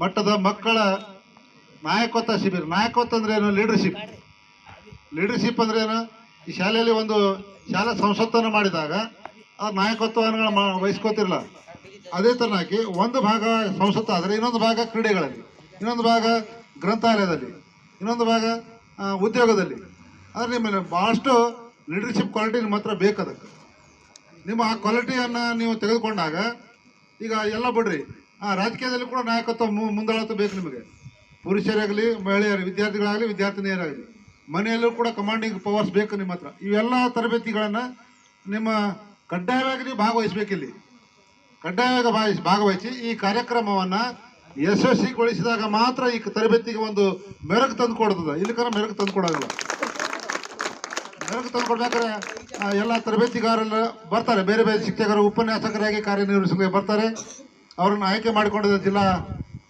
ಮಟ್ಟದ ಮಕ್ಕಳ ನಾಯಕತ್ವ ಶಿಬಿರ. ನಾಯಕತ್ವ ಅಂದ್ರೆ ಏನು? ಲೀಡರ್ಶಿಪ್ ಲೀಡರ್ಶಿಪ್ ಅಂದ್ರೆ ಏನು? ಈ ಶಾಲೆಯಲ್ಲಿ ಒಂದು ಶಾಲಾ ಸಂಸತ್ತನ್ನು ಮಾಡಿದಾಗ ಆ ನಾಯಕತ್ವವನ್ನು ವಹಿಸ್ಕೋತಿರಲ್ಲ ಅದೇ ತರನಾಗಿ ಒಂದು ಭಾಗ ಸಂಸತ್ತ ಆದರೆ ಇನ್ನೊಂದು ಭಾಗ ಕ್ರೀಡೆಗಳಲ್ಲಿ, ಇನ್ನೊಂದು ಭಾಗ ಗ್ರಂಥಾಲಯದಲ್ಲಿ, ಇನ್ನೊಂದು ಭಾಗ ಉದ್ಯೋಗದಲ್ಲಿ. ಆದರೆ ನಿಮ್ಮಲ್ಲಿ ಭಾಳಷ್ಟು ಲೀಡರ್ಶಿಪ್ ಕ್ವಾಲಿಟಿ ನಿಮ್ಮ ಹತ್ರ ಬೇಕು ಅದಕ್ಕೆ ನಿಮ್ಮ ಆ ಕ್ವಾಲಿಟಿಯನ್ನು ನೀವು ತೆಗೆದುಕೊಂಡಾಗ ಈಗ ಎಲ್ಲ ಬಿಡ್ರಿ. ಆ, ರಾಜಕೀಯದಲ್ಲಿ ಕೂಡ ನಾಯಕತ್ವ ಮುಂದಾಳತ್ವ ಬೇಕು ನಿಮಗೆ. ಪುರುಷರಾಗಲಿ, ಮಹಿಳೆಯರು, ವಿದ್ಯಾರ್ಥಿಗಳಾಗಲಿ, ವಿದ್ಯಾರ್ಥಿನಿಯರಾಗಲಿ. ಮನೆಯಲ್ಲೂ ಕೂಡ ಕಮಾಂಡಿಂಗ್ ಪವರ್ಸ್ ಬೇಕು ನಿಮ್ಮ ಹತ್ರ. ಇವೆಲ್ಲ ತರಬೇತಿಗಳನ್ನು ನಿಮ್ಮ ಕಡ್ಡಾಯವಾಗಿ ನೀವು ಭಾಗವಹಿಸ್ಬೇಕಿಲ್ಲಿ ಕಡ್ಡಾಯವಾಗಿ ಭಾಗವಹಿಸಿ ಭಾಗವಹಿಸಿ ಈ ಕಾರ್ಯಕ್ರಮವನ್ನು ಯಶಸ್ವಿಗೊಳಿಸಿದಾಗ ಮಾತ್ರ ಈ ತರಬೇತಿಗೆ ಒಂದು ಮೆರಗು ತಂದು ಕೊಡ್ತದೆ. ಇಲ್ಲಿಕರ ಮೆರಗು ತಂದು ಕೊಡೋದಿಲ್ಲ. ಮೆರಗು ತಂದು ಕೊಡ್ಬೇಕಾದ್ರೆ ಎಲ್ಲ ತರಬೇತಿಗಾರರೆಲ್ಲ ಬರ್ತಾರೆ. ಬೇರೆ ಬೇರೆ ಶಿಕ್ಷಕರು, ಉಪನ್ಯಾಸಕರಾಗಿ ಕಾರ್ಯನಿರ್ವಹಿಸಲಿಕ್ಕೆ ಬರ್ತಾರೆ. ಅವರನ್ನು ಆಯ್ಕೆ ಮಾಡಿಕೊಂಡಿದ್ದ ಜಿಲ್ಲಾ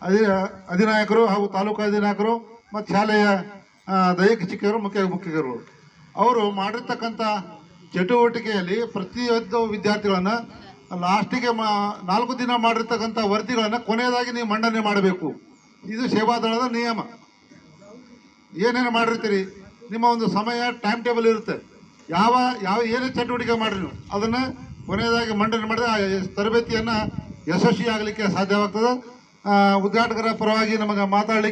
ಅಧಿ, ಅಧಿನಾಯಕರು ಹಾಗೂ ತಾಲೂಕು ಅಧಿನಾಯಕರು ಮತ್ತು ಶಾಲೆಯ ದೈಹಿಕ ಶಿಕ್ಷಕರು, ಮುಖ್ಯ ಮುಖ್ಯರು ಅವರು ಮಾಡಿರ್ತಕ್ಕಂಥ ಚಟುವಟಿಕೆಯಲ್ಲಿ ಪ್ರತಿಯೊಂದು ವಿದ್ಯಾರ್ಥಿಗಳನ್ನು ಲಾಸ್ಟಿಗೆ ಮಾ, ನಾಲ್ಕು ದಿನ ಮಾಡಿರ್ತಕ್ಕಂಥ ವರದಿಗಳನ್ನು ಕೊನೆಯದಾಗಿ ನೀವು ಮಂಡನೆ ಮಾಡಬೇಕು. ಇದು ಸೇವಾದಳದ ನಿಯಮ. ಏನೇನು ಮಾಡಿರ್ತೀರಿ? ನಿಮ್ಮ ಒಂದು ಸಮಯ ಟೈಮ್ ಟೇಬಲ್ ಇರುತ್ತೆ. ಯಾವ ಯಾವ ಏನೇ ಚಟುವಟಿಕೆ ಮಾಡಿರಿ ಅದನ್ನು ಕೊನೆಯದಾಗಿ ಮಂಡನೆ ಮಾಡಿದ್ರೆ ಆ, ತರಬೇತಿಯನ್ನು ಯಶಸ್ವಿ ಆಗಲಿಕ್ಕೆ ಸಾಧ್ಯವಾಗ್ತದೆ ಉದ್ಘಾಟಕರ ಪರವಾಗಿ ನಮಗೆ ಮಾತಾಡಲಿಕ್ಕೆ